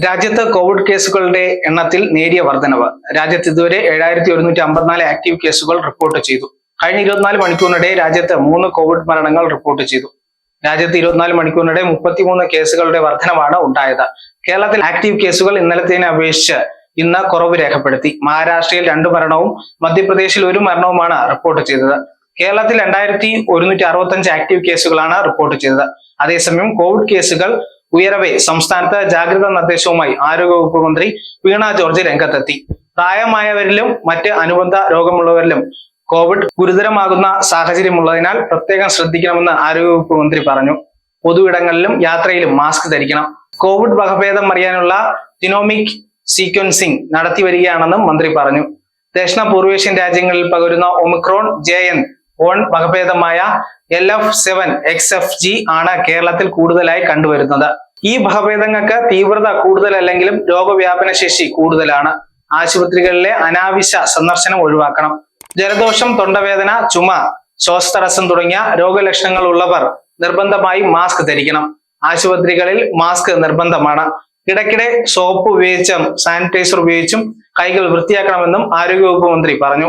രാജ്യത്ത് കോവിഡ് കേസുകളുടെ എണ്ണത്തിൽ നേരിയ വർധനവ്. രാജ്യത്ത് ഇതുവരെ ഏഴായിരത്തി ഒരുന്നൂറ്റി അമ്പത്തിനാല് ആക്റ്റീവ് കേസുകൾ റിപ്പോർട്ട് ചെയ്തു. കഴിഞ്ഞ ഇരുപത്തിനാല് മണിക്കൂറിനിടെ രാജ്യത്ത് മൂന്ന് കോവിഡ് മരണങ്ങൾ റിപ്പോർട്ട് ചെയ്തു. രാജ്യത്ത് ഇരുപത്തിനാല് മണിക്കൂറിനിടെ മുപ്പത്തിമൂന്ന് കേസുകളുടെ വർധനമാണ് ഉണ്ടായത്. കേരളത്തിൽ ആക്റ്റീവ് കേസുകൾ ഇന്നലത്തേനെ അപേക്ഷിച്ച് ഇന്ന് കുറവ് രേഖപ്പെടുത്തി. മഹാരാഷ്ട്രയിൽ രണ്ട് മരണവും മധ്യപ്രദേശിൽ ഒരു മരണവുമാണ് റിപ്പോർട്ട് ചെയ്തത്. കേരളത്തിൽ രണ്ടായിരത്തി ഒരുന്നൂറ്റി അറുപത്തഞ്ച് ആക്റ്റീവ് കേസുകളാണ് റിപ്പോർട്ട് ചെയ്തത്. അതേസമയം കോവിഡ് കേസുകൾ ഉയരവെ സംസ്ഥാനത്ത് ജാഗ്രതാ നിർദ്ദേശവുമായി ആരോഗ്യവകുപ്പ് മന്ത്രി വീണ ജോർജ് രംഗത്തെത്തി. പ്രായമായവരിലും മറ്റ് അനുബന്ധ രോഗമുള്ളവരിലും കോവിഡ് ഗുരുതരമാകുന്ന സാഹചര്യമുള്ളതിനാൽ പ്രത്യേകം ശ്രദ്ധിക്കണമെന്ന് ആരോഗ്യവകുപ്പ് മന്ത്രി പറഞ്ഞു. പൊതു ഇടങ്ങളിലും യാത്രയിലും മാസ്ക് ധരിക്കണം. കോവിഡ് വകഭേദം അറിയാനുള്ള ജിനോമിക് സീക്വൻസിംഗ് നടത്തി വരികയാണെന്നും മന്ത്രി പറഞ്ഞു. ദക്ഷിണ പൂർവേഷ്യൻ രാജ്യങ്ങളിൽ പകരുന്ന Omicron J N one വകഭേദമായ L F seven X F G ആണ് കേരളത്തിൽ കൂടുതലായി കണ്ടുവരുന്നത്. ഈ വകഭേദങ്ങൾക്ക് തീവ്രത കൂടുതലല്ലെങ്കിലും രോഗവ്യാപന ശേഷി കൂടുതലാണ്. ആശുപത്രികളിലെ അനാവശ്യ സന്ദർശനം ഒഴിവാക്കണം. ജലദോഷം തൊണ്ടവേദന ചുമ ശ്വാസതടസ്സം തുടങ്ങിയ രോഗലക്ഷണങ്ങൾ ഉള്ളവർ നിർബന്ധമായി മാസ്ക് ധരിക്കണം. ആശുപത്രികളിൽ മാസ്ക് നിർബന്ധമാണ്. ഇടയ്ക്കിടെ സോപ്പ് ഉപയോഗിച്ചും സാനിറ്റൈസർ ഉപയോഗിച്ചും കൈകൾ വൃത്തിയാക്കണമെന്നും ആരോഗ്യവകുപ്പ് മന്ത്രി പറഞ്ഞു.